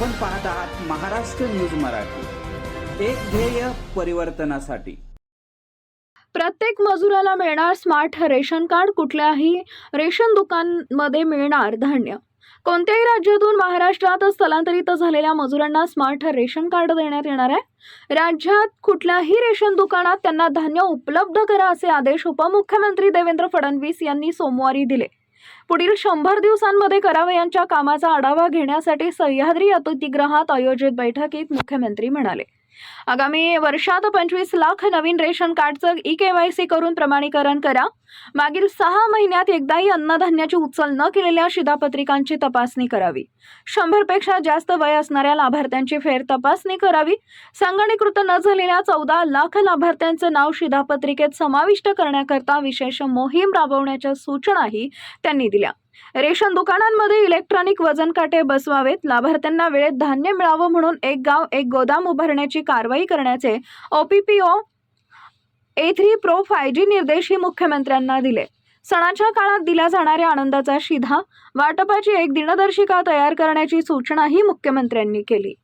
Maharashtra news Marathi. एक ध्येय परिवर्तनासाठी. प्रत्येक मजुराला मिळणार स्मार्ट रेशन कार्ड कुठल्याही रेशन दुकानमध्ये मिळणार धान्य. कोणत्याही राज्यातून महाराष्ट्रात स्थलांतरित झालेल्या मजुरांना स्मार्ट रेशन कार्ड देण्यात येणार आहे. राज्यात कुठल्याही रेशन दुकानात त्यांना धान्य उपलब्ध करा असे आदेश उपमुख्यमंत्री देवेंद्र फडणवीस यांनी सोमवारी दिले. पुढील शंभर दिवसांमध्ये करावे यांच्या कामाचा आढावा घेण्यासाठी सह्याद्री अतिथीगृहात आयोजित बैठकीत मुख्यमंत्री म्हणाले. आगामी वर्षात पंचवीस लाख नवीन रेशन कार्डचं ई केवायसी करून प्रमाणीकरण करा. मागील सहा महिन्यात एकदाही अन्नधान्याची उचल न केलेल्या शिधापत्रिकांची तपासणी करावी. शंभरपेक्षा जास्त वय असणाऱ्या लाभार्थ्यांची फेर तपासणी करावी. संगणीकृत न झालेल्या चौदा लाख लाभार्थ्यांचं नाव शिधापत्रिकेत समाविष्ट करण्याकरता विशेष मोहीम राबवण्याच्या सूचनाही त्यांनी दिल्या. रेशन दुकानांमध्ये इलेक्ट्रॉनिक वजन काटे बसवावेत. लाभार्थ्यांना वेळेत धान्य मिळावं म्हणून एक गाव एक गोदाम उभारण्याची कारवाई करण्याचे Oppo A three pro five G निर्देशही मुख्यमंत्र्यांना दिले. सणाच्या काळात दिल्या जाणाऱ्या आनंदाचा शिधा वाटपाची एक दिनदर्शिका तयार करण्याची सूचनाही मुख्यमंत्र्यांनी केली.